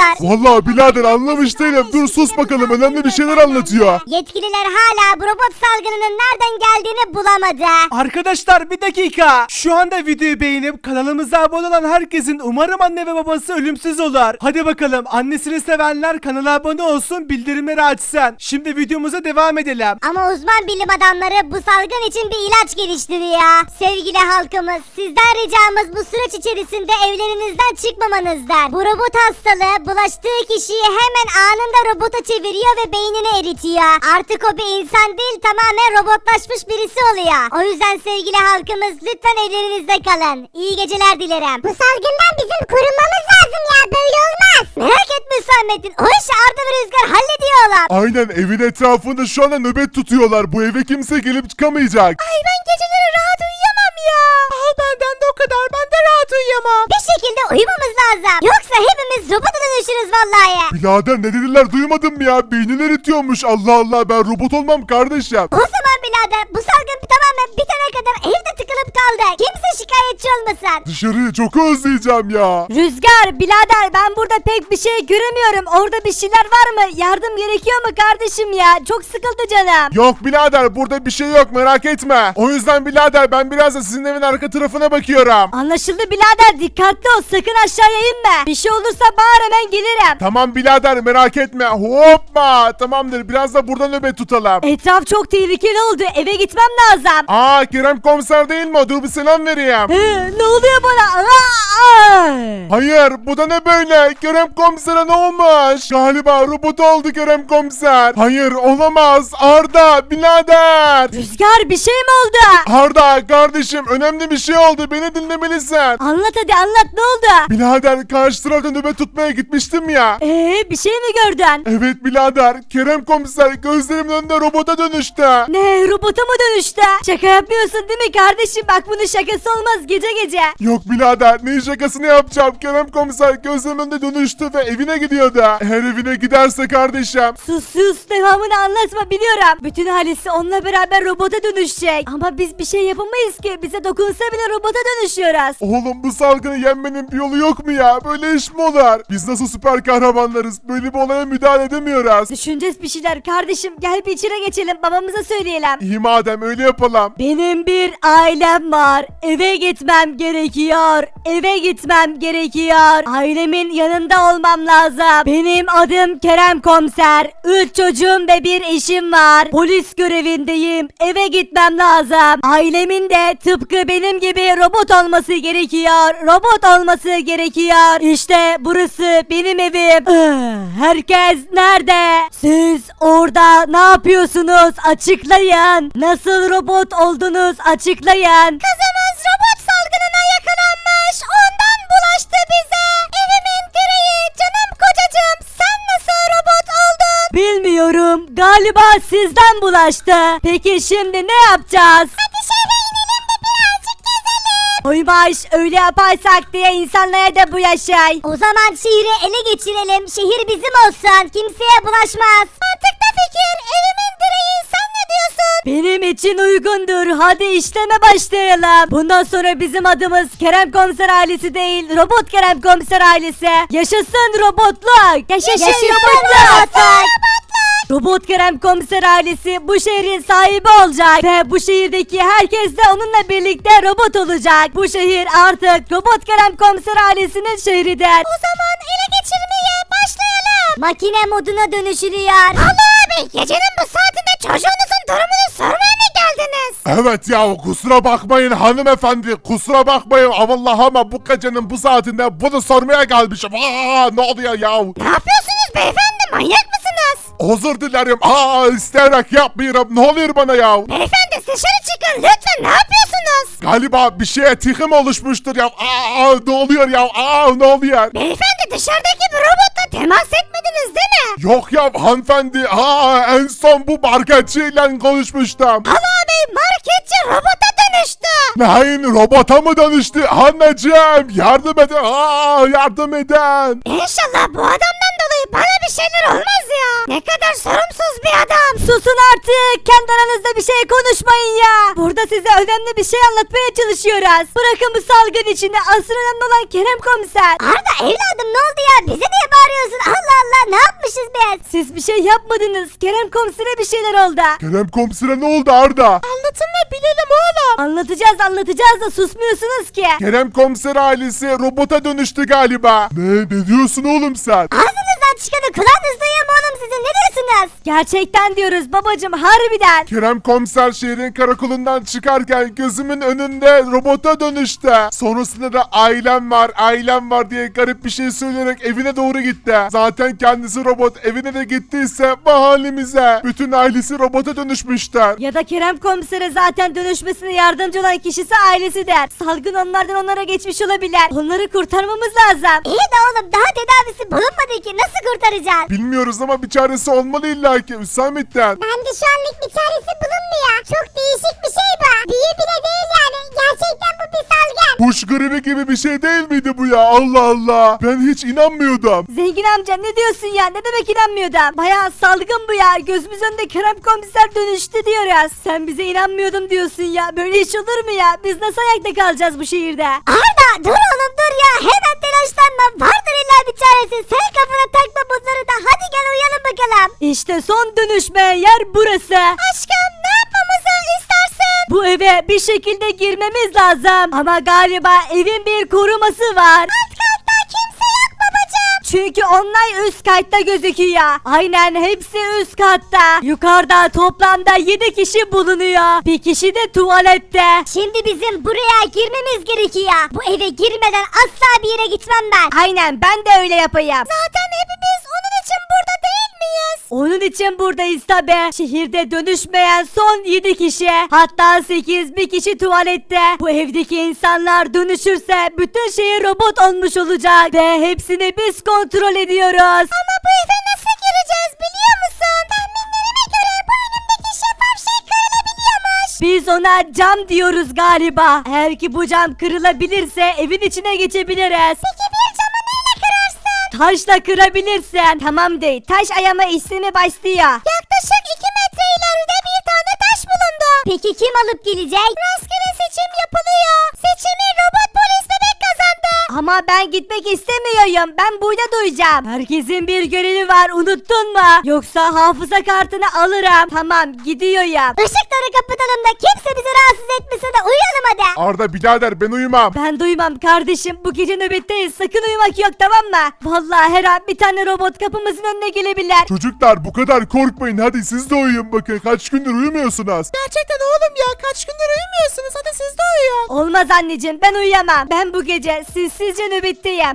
anlamıyorlar. Vallahi birader anlamış değilim. Dur sus bakalım önemli bir şeyler anlatıyor. Yetkililer hala bu robot salgınının nereden geldiğini bulamadı. Arkadaşlar bir dakika. Şu anda videoyu beğenip kanalımıza abone olan herkesin umarım anne ve babası ölümsüz olur. Hadi bakalım annesini sevenler kanala abone olsun bildirimleri açsın. Şimdi videomuza devam edelim. Ama uzman bilim adamları bu salgın için bir ilaç geliştiriyor. Sevgili halkımız sizden ricamız bu süreç içerisinde evlerinizden çıkmamanızdan. Bu robot hastalığı bulaştığı kişiyi hemen anında robota çeviriyor ve beynini eritiyor. Artık o bir insan değil tamamen robotlaşmış birisi oluyor. O yüzden sevgili halkımız lütfen evlerinizde kalın. İyi geceler dilerim. Bu salgından bizim korunmamız lazım ya böyle olmaz. Merak etme Hüsamettin o işi Arda ve Rüzgar hallediyorlar. Aynen evin etrafında şu anda nöbet tutuyorlar. Bu eve kimse gelip çıkamayacak. Ay ben geceleri rahat uyuyamam ya. Al benden de o kadar ben Birader ne dediler duymadım mı ya? Beyniler itiyormuş. Allah Allah ben robot olmam kardeşim. O zaman birader bu salgın tamamen bitene kadar evde tıkılıp kaldı. Kimse şikayetçi olmasın. Dışarıyı çok özleyeceğim ya. Rüzgar, birader ben burada pek bir şey göremiyorum. Orada bir şeyler var mı? Yardım gerekiyor mu kardeşim ya? Çok sıkıldı canım. Yok birader burada bir şey yok merak etme. O yüzden birader ben biraz da sizin evin arka tarafına bakıyorum. Anlaşıldı birader dikkatli ol sakın aşağıya inme. Bir şey olursa bağır hemen gelirim. Tamam birader merak etme. Hoppa tamamdır biraz da burada nöbet tutalım. Etraf çok tehlikeli oldu eve gitmem lazım. Aa Kerem komiser değil mi? Dur bir selam vereyim. Hı, ne oluyor bana? Aa, aa. Hayır bu da ne böyle? Kerem komisere ne olmuş? Galiba robot oldu Kerem komiser. Hayır olamaz. Arda birader. Rüzgar bir şey mi oldu? Arda kardeşim önemli bir şey oldu beni dinlemelisin. Anlat hadi anlat ne oldu? Birader karşı tarafta nöbet tutmaya gitmiştim ya. Ee, bir şey mi gördün? Evet birader Kerem komiser gözlerimin önünde robota dönüştü. Ne robota mı dönüştü? Şaka yapmıyorsun değil mi kardeşim? Bak bunun şakası olmaz gece gece. Yok birader ne şakasını yapacağım Kerem komiser gözlerimin önünde dönüştü ve evine gidiyordu. Eğer evine giderse kardeşim. Sus sus devamını anlatma biliyorum. Bütün ailesi onunla beraber robota dönüşecek. Ama biz bir şey yapamayız ki. Bize dokunsa bile robota dönüşüyoruz. Oğlum bu salgını yenmenin bir yolu yok mu ya? Böyle iş mi olur? Biz nasıl süper kahramanlarız? Böyle bir olaya müdahale edemiyoruz. Düşüneceğiz bir şeyler kardeşim. Gel bir içine geçelim babamıza söyleyelim. İyi madem öyle yapalım. Benim bir ailem var. Eve gitmem gerekiyor. Eve gitmem gerekiyor. Ailemin yanında olmam lazım. Benim adım Kerem Komiser. Üç çocuğum ve bir eşim var. Polis görevindeyim. Eve gitmem lazım. Ailemin de tıpkı benim gibi robot olması gerekiyor. Robot olması gerekiyor. İşte burası benim evim. Herkes nerede? Siz orada ne yapıyorsunuz? Açıklayın. Nasıl robot oldunuz? Açıklayın. Kızımız robot salgınına yakalanmış. Ondan bulaştı bize. Evimin direği canım kocacığım. Sen nasıl robot oldun? Bilmiyorum. Galiba sizden bulaştı. Peki şimdi ne yapacağız? Hadi şehre inelim de birazcık gezelim. Uymaş öyle yaparsak diye insanlara da bu yaşay. O zaman şehri ele geçirelim. Şehir bizim olsun. Kimseye bulaşmaz. Benim için uygundur. Hadi işleme başlayalım. Bundan sonra bizim adımız Kerem Komiser ailesi değil, Robot Kerem Komiser ailesi. Yaşasın robotluk. Yaşasın, robotluk. Robot Kerem Komiser ailesi bu şehrin sahibi olacak ve bu şehirdeki herkes de onunla birlikte robot olacak. Bu şehir artık Robot Kerem Komiser ailesinin şehridir. O zaman ele geçirmeye başlayalım. Makine moduna dönüşülüyor. Allah abi gecenin bu saatinde çocuğunuzun durumunu? Evet ya kusura bakmayın hanımefendi kusura bakmayın vallahi ama bu gecenin bu saatinde bunu sormaya gelmişim. Aa, ne oluyor ya? Ne yapıyorsunuz beyefendi manyak mısınız? Özür dilerim. Aa isteyerek yapmıyorum. Ne oluyor bana ya? Beyefendi dışarı çıkın lütfen ne yapıyorsunuz? Galiba bir şeye tikim oluşmuştur ya. Aa ne oluyor ya? Aa ne oluyor? Beyefendi dışarıdaki bir robotla temas etmediniz değil mi? Yok ya hanımefendi. Aa en son bu marketçiyle konuşmuştum. Allah robota dönüştü. Neyin robota mı dönüştü? Anneciğim yardım edin. Aa yardım edin. İnşallah bu adamdan dolayı bana bir şeyler olmaz ya. Ne kadar sorumsuz bir adam. Susun artık. Kendi aranızda bir şey konuşmayın ya. Burada size önemli bir şey anlatmaya çalışıyoruz. Bırakın bu salgın içinde asıl önemli olan Kerem komiser. Arda evladım ne oldu ya? Bize niye bağırıyorsun? Allah Allah ne yapmışız biz? Siz bir şey yapmadınız. Kerem komisere bir şeyler oldu. Kerem komisere ne oldu Arda? Anlatın. Anlatacağız anlatacağız da susmuyorsunuz ki. Kerem komiser ailesi robota dönüştü galiba. Ne? Ne diyorsun oğlum sen? Ağzınızdan çıkanı kulağınız duyuyor mu oğlum diyorsunuz? Gerçekten diyoruz babacım harbiden. Kerem komiser şehrin karakolundan çıkarken gözümün önünde robota dönüştü. Sonrasında da ailem var, ailem var diye garip bir şey söyleyerek evine doğru gitti. Zaten kendisi robot evine de gittiyse bu halimize. Bütün ailesi robota dönüşmüşler. Ya da Kerem komisere zaten dönüşmesine yardımcı olan kişisi ailesi der. Salgın onlardan onlara geçmiş olabilir. Onları kurtarmamız lazım. İyi de oğlum daha tedavisi bulunmadı ki nasıl kurtaracağız? Bilmiyoruz ama bir çaresi olmalı illaki Hüsamettin. Bence şu anlık bir çaresi bulunmuyor. Çok değişik bir şey bu. Büyü bile değil yani. Gerçekten bu bir salgın. Kuş gribi gibi bir şey değil miydi bu ya? Allah Allah. Ben hiç inanmıyordum. Zengin amca ne diyorsun ya? Ne demek inanmıyordum? Bayağı salgın bu ya. Gözümüz önünde Kerem komiser dönüştü diyoruz. Sen bize inanmıyordum diyorsun ya. Böyle iş olur mu ya? Biz nasıl ayakta kalacağız bu şehirde? Arda dur oğlum dur ya. Hemen telaşlanma. Vardır illa bir çaresi. Sen kafana takma bunları da. Hadi gel uyuyalım bakalım. İşte son dönüşme yer burası. Aşkım ne yapmamızı istersin? Bu eve bir şekilde girmemiz lazım. Ama galiba evin bir koruması var. Alt Çünkü onlar üst katta gözüküyor. Aynen hepsi üst katta. Yukarıda toplamda 7 kişi bulunuyor. Bir kişi de tuvalette. Şimdi bizim buraya girmemiz gerekiyor. Bu eve girmeden asla bir yere gitmem ben. Aynen ben de öyle yapayım. Zaten hepimiz Onun için buradayız tabi. Şehirde dönüşmeyen son 7 kişi. Hatta 8 bir kişi tuvalette. Bu evdeki insanlar dönüşürse bütün şehir robot olmuş olacak. Ve hepsini biz kontrol ediyoruz. Ama bu eve nasıl gireceğiz biliyor musun? Tahminlerime göre bu önümdeki şeffaf şey kırılabiliyormuş. Biz ona cam diyoruz galiba. Eğer ki bu cam kırılabilirse evin içine geçebiliriz. Peki bir? Taşla kırabilirsen. Tamam değil. Taş ayama işlemi başlıyor. Yaklaşık 2 metre ileride bir tane taş bulundu. Peki kim alıp gelecek? Rastgele seçim yapılıyor. Ama ben gitmek istemiyorum. Ben burada duracağım. Herkesin bir görevi var. Unuttun mu? Yoksa hafıza kartını alırım. Tamam gidiyorum. Işıkları kapatalım da kimse bizi rahatsız etmesin de uyuyalım hadi. Arda birader ben uyumam. Ben duymam kardeşim. Bu gece nöbetteyiz. Sakın uyumak yok tamam mı? Vallahi her an bir tane robot kapımızın önüne gelebilir. Çocuklar bu kadar korkmayın hadi siz de uyuyun bakın kaç gündür uyumuyorsunuz. Gerçekten oğlum ya kaç gündür uyumuyorsunuz hadi siz de uyuyun. Olmaz anneciğim ben uyuyamam. Ben bu gece sessizce nöbetteyim.